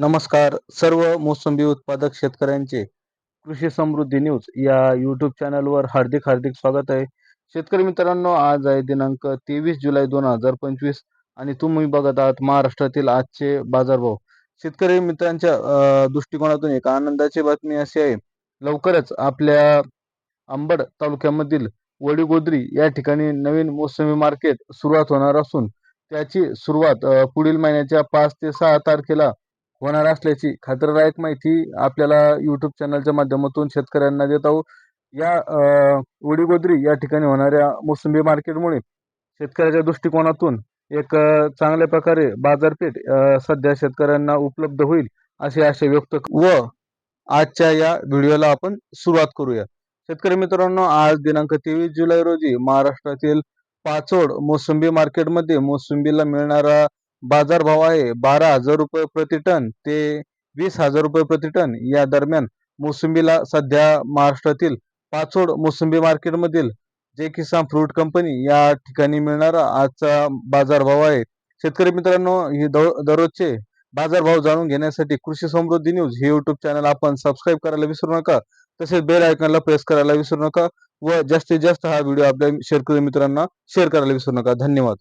नमस्कार सर्व मोसंबी उत्पादक शेतकऱ्यांचे कृषी समृद्धी न्यूज या यूट्यूब चॅनलवर हार्दिक हार्दिक स्वागत आहे. शेतकरी मित्रांनो आज आहे दिनांक तेवीस जुलै दोन हजार पंचवीस आणि तुम्ही बघत आहात महाराष्ट्रातील आजचे बाजारभाव. शेतकरी मित्रांच्या दृष्टिकोनातून एक आनंदाची बातमी अशी आहे. लवकरच आपल्या अंबड तालुक्यामधील वडीगोद्री या ठिकाणी नवीन मोसमी मार्केट सुरुवात होणार असून त्याची सुरुवात पुढील महिन्याच्या पाच ते सहा तारखेला होणार असल्याची खात्रीदायक माहिती आपल्याला यूट्यूब चॅनलच्या माध्यमातून शेतकऱ्यांना देत आहोत. या उडीगोद्री या ठिकाणी होणाऱ्या मोसंबी मार्केटमुळे शेतकऱ्याच्या दृष्टिकोनातून एक चांगल्या प्रकारे बाजारपेठ सध्या शेतकऱ्यांना उपलब्ध होईल अशी आशा व्यक्त व आजच्या या व्हिडिओला आपण सुरुवात करूया. शेतकरी मित्रांनो आज दिनांक तेवीस जुलै रोजी महाराष्ट्रातील पाचोड मोसंबी मार्केटमध्ये मोसंबीला मिळणारा बाजारभाव आहे बारा हजार रुपये प्रति टन ते वीस हजार रुपये प्रति टन. या दरम्यान मोसंबीला सध्या महाराष्ट्रातील पाचोड मोसंबी मार्केटमधील जे किसान फ्रूट कंपनी या ठिकाणी मिळणारा आजचा बाजारभाव आहे. शेतकरी मित्रांनो ही दर- दररोजचे बाजारभाव जाणून घेण्यासाठी कृषी समृद्धी न्यूज हे युट्यूब चॅनल आपण सबस्क्राईब करायला विसरू नका. तसेच बेल आयकॉनला प्रेस करायला विसरू नका व जास्तीत जास्त हा व्हिडिओ आपल्या शेतकरी मित्रांना शेअर करायला विसरू नका. धन्यवाद.